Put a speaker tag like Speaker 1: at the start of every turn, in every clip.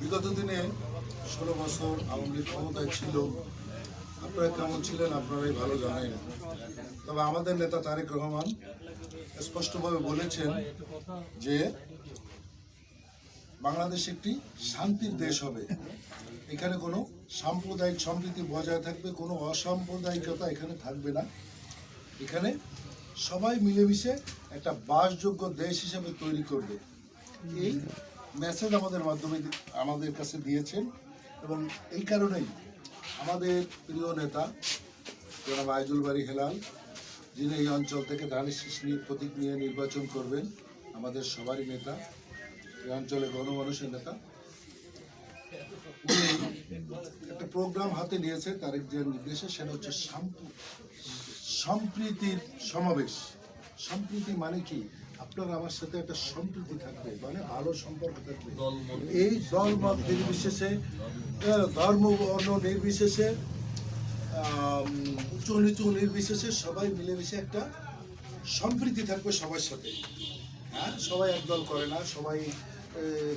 Speaker 1: বিগত দিনে ষোলো বছর আওয়ামী লীগ ক্ষমতায় ছিল। আপনারা কেমন ছিলেন, আপনারাই ভালো জানেন। তবে আমাদের নেতা তারেক রহমান স্পষ্টভাবে বলেছেন যে বাংলাদেশ একটি শান্তির দেশ হবে। এখানে কোনো সাম্প্রদায়িক সম্প্রীতি বজায় থাকবে, কোনো অসাম্প্রদায়িকতা এখানে থাকবে না। এখানে সবাই মিলেমিশে একটা বাসযোগ্য দেশ হিসেবে তৈরি করবে। এই মেসেজ আমাদের মাধ্যমে আমাদের কাছে দিয়েছেন এবং এই কারণেই আমাদের প্রিয় নেতা জনাব আইজুল বাড়ি হেলাল, যিনি এই অঞ্চল থেকে ধানের শীষ নিয়ে প্রতীক নিয়ে নির্বাচন করবেন, আমাদের সবারই নেতা, এই অঞ্চলে গণমানুষের নেতা। একটা প্রোগ্রাম হাতে নিয়েছে, তারেক যে নির্দেশে, সেটা হচ্ছে সাম্প- সম্প্রীতির সমাবেশ। সম্প্রীতি মানে কি? আপনার আমার সাথে একটা সম্প্রীতি থাকবে মানে ভালো সম্পর্ক থাকবে। এই দল মত নির্বিশেষে ধর্ম বর্ণ নির্বিশেষে উঁচু নিচু নির্বিশেষে সবাই মিলেমিশে একটা সম্প্রীতি থাকবে সবার সাথে। হ্যাঁ সবাই একদল করে না সবাই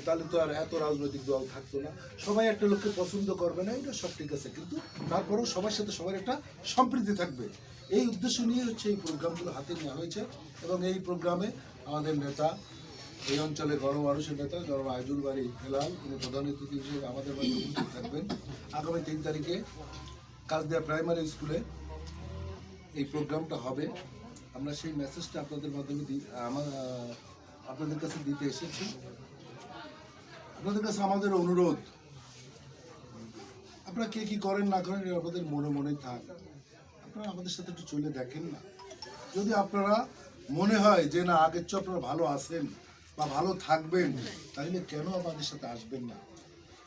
Speaker 1: তাহলে তো আর এত রাজনৈতিক দল থাকতো না। সবাই একটা লোককে পছন্দ করবে না, এটা সব ঠিক আছে। কিন্তু তারপরেও সবার সাথে সবার একটা সম্প্রীতি থাকবে। এই উদ্দেশ্য নিয়ে হচ্ছে এই প্রোগ্রামগুলো হাতে নেওয়া হয়েছে এবং এই প্রোগ্রামে আমাদের নেতা, এই অঞ্চলে গণমানুষের নেতা জনাব আইজুল বাড়ি হেলাল তিনি প্রধান অতিথি হিসেবে আমাদের মাঝে উপস্থিত থাকবেন। আগামী তিন তারিখে কাজদিয়া প্রাইমারি স্কুলে এই প্রোগ্রামটা হবে। আমরা সেই মেসেজটা আপনাদের মাধ্যমে দি- আমার আপনাদের কাছে দিতে এসেছি। আপনাদের কাছে আমাদের অনুরোধ। আপনারা কে কি করেন, না করেন আপনাদের মনে মনে থাক। আপনারা আমাদের সাথে একটু চলে দেখেন না। যদি আপনারা মনে হয় যে, না, আগের চেয়ে আপনারা ভালো আছেন বা ভালো থাকবেন, তাহলে কেন আমাদের সাথে আসবেন না?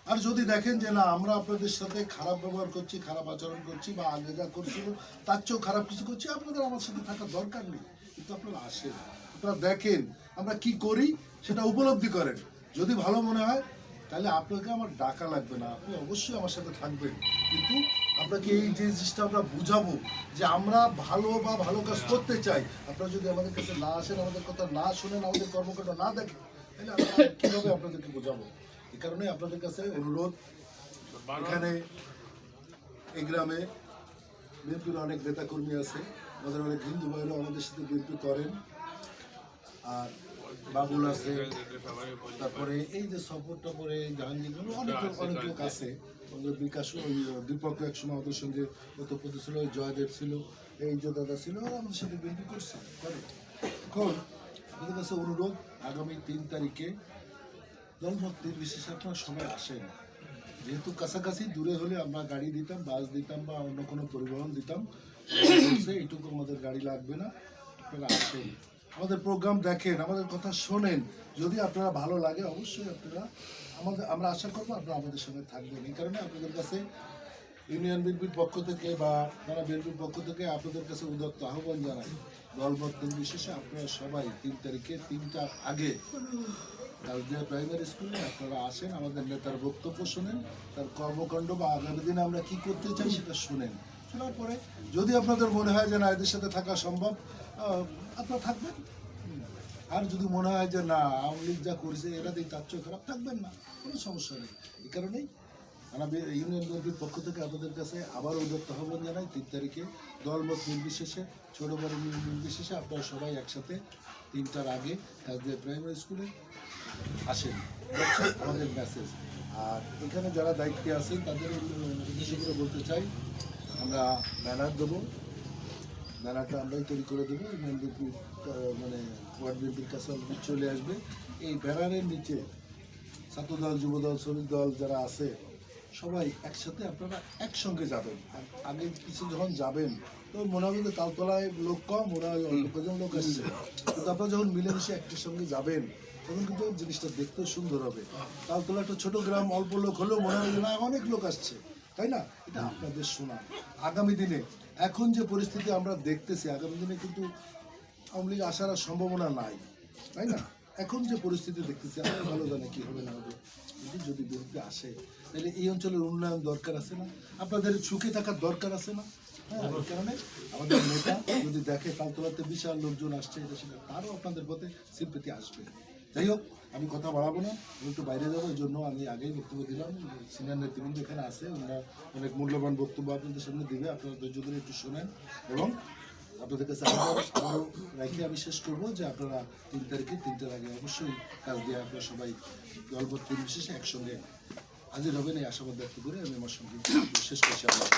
Speaker 1: আর যদি দেখেন যে, না, আমরা আপনাদের সাথে খারাপ ব্যবহার করছি, খারাপ আচরণ করছি বা আগে যা করছিল, তার চেয়েও খারাপ কিছু করছি, আপনাদের আমার সাথে থাকার দরকার নেই। কিন্তু আপনারা আসেন, আপনারা দেখেন, আমরা কি করি, সেটা উপলব্ধি করেন। যদি ভালো মনে হয়, তাহলে আপনাকে আমার ডাকা লাগবে না। আপনি অবশ্যই আমার সাথে থাকবেন। কিন্তু আপনাকে এই যে জিনিসটা আমরা বুঝাবো, যে আমরা ভালো বা ভালো কাজ করতে চাই, আপনারা যদি আমাদের কাছে না আসেন, আমাদের কথা না শোনেন, আমাদের কর্মকাণ্ড না দেখেন, তাহলে আমরা কীভাবে আপনাদেরকে বোঝাবো? এই কারণে আপনাদের কাছে অনুরোধ, এখানে এই গ্রামে বিএনপির অনেক নেতাকর্মী আছে, আমাদের অনেক হিন্দু ভাইরাও আমাদের সাথে বিএনপি করেন। আর বাবুল আছে তারপরে এই যে সফরটা পরে জাহাঙ্গীর অনেক লোক অনেক লোক আছে। বিকাশ ওই দীপক এক সময় আমাদের সঙ্গে ওতপ্রোত ছিল ওই জয়দেব ছিল এই যে দাদা ছিল ওরা আমাদের সাথে বিএনপি করছে করে। এখন আমাদের কাছে অনুরোধ আগামী তিন তারিখে দলমত নির্বিশেষে আপনারা সবাই আসেন যেহেতু কাছাকাছি দূরে হলে আমরা গাড়ি দিতাম বাস দিতাম বা অন্য কোনো পরিবহন দিতাম এইটুকু আমাদের গাড়ি লাগবে না আপনারা আসেন। আমাদের প্রোগ্রাম দেখেন, আমাদের কথা শোনেন। যদি আপনারা ভালো লাগে, অবশ্যই আপনারা আমাদের আমরা আশা করব আপনারা আমাদের সঙ্গে থাকবেন। এই কারণে আপনাদের কাছে ইউনিয়ন বিএনপির পক্ষ থেকে বা তারা বিএনপির পক্ষ থেকে আপনাদের কাছে উদত্ত আহ্বান জানাই দলমত বিশেষে আপনারা সবাই তিন তারিখে তিনটার আগে কালদিয়া প্রাইমারি স্কুলে আপনারা আসেন, আমাদের নেতার বক্তব্য শোনেন, তার কর্মকাণ্ড বা আগামী দিনে আমরা কি করতে চাই সেটা শুনেন। শোনার পরে যদি আপনাদের মনে হয় যে না, এদের সাথে থাকা সম্ভব আপনারা থাকবেন? আর যদি মনে হয় যে না, আওয়ামী লীগ যা করেছে এরাতেই তার চেয়ে খারাপ, থাকবেন না, কোনো সমস্যা নেই। এই কারণেই আমাদের ইউনিয়ন বিএনপির পক্ষ থেকে আপনাদের কাছে আবার উদ্যোক্ত আহ্বান জানাই, তিন তারিখে দলমত নির্বিশেষে, ছোটো বড় নির- নির্বিশেষে আপনারা সবাই একসাথে তিনটার আগে কাজদের প্রাইমারি স্কুলে আসেন। আমাদের মেসেজ আর এখানে যারা দায়িত্বে আছেন, তাদের উদ্দেশ্য করে বলতে চাই, আমরা ব্যানার দেবো। ব্যানারটা আমরাই তৈরি করে দেবো বিএনপি মানে ওয়ার্ড বিএনপির কাছে চলে আসবে। এই ব্যানারের নিচে ছাত্রদল যুবদল শ্রমিক দল যারা আছে সবাই একসাথে আপনারা একসঙ্গে যাবেন। আগে কিছু যখন যাবেন তো মনে হবে যে তালতলায় লোক কম ওরা কজন লোক আসছে। কিন্তু আপনারা যখন মিলেমিশে একটির সঙ্গে যাবেন তখন কিন্তু জিনিসটা দেখতেও সুন্দর হবে। তালতলা একটা ছোট গ্রাম অল্প লোক হলেও মনে হবে যে না অনেক লোক আসছে। তাই না? এটা আপনাদের শোনা। আগামী দিনে, এখন যে পরিস্থিতি আমরা দেখতেছি, আগামী দিনে কিন্তু আওয়ামী লীগ আসার সম্ভাবনা নাই, তাই না? এখন যে পরিস্থিতি দেখতেছি, আমরা ভালো জানে কি হবে না হবে। কিন্তু যদি বিরুদ্ধে আসে, তাহলে এই অঞ্চলের উন্নয়ন দরকার আছে না? আপনাদের সুখে থাকার দরকার আছে না? হ্যাঁ কারণে আমাদের নেতা যদি দেখে, তালতলাতে বিশাল লোকজন আসছে, এটা সেটা তারও আপনাদের পথে সিম্পতি আসবে। যাই হোক, আমি কথা বাড়াবো না একটু বাইরে যাব, এই জন্য আমি আগেই বক্তব্য দিলাম সিনিয়র নেতৃবৃন্দ এখানে আছে, ওনারা অনেক মূল্যবান বক্তব্য আপনাদের সামনে দিবে, আপনারা ধৈর্য ধরে একটু শোনেন, এবং আপনাদের কাছে আরও রাখি আমি শেষ করব যে আপনারা তিন তারিখে, তিনটার আগে অবশ্যই কাজ দিয়ে আপনারা সবাই দলবদ্ধ নির্বিশেষে একসঙ্গে হাজির হবেন, এই আশাবাদ ব্যক্ত করে আমি আমার সঙ্গে শেষ করছি। আপনার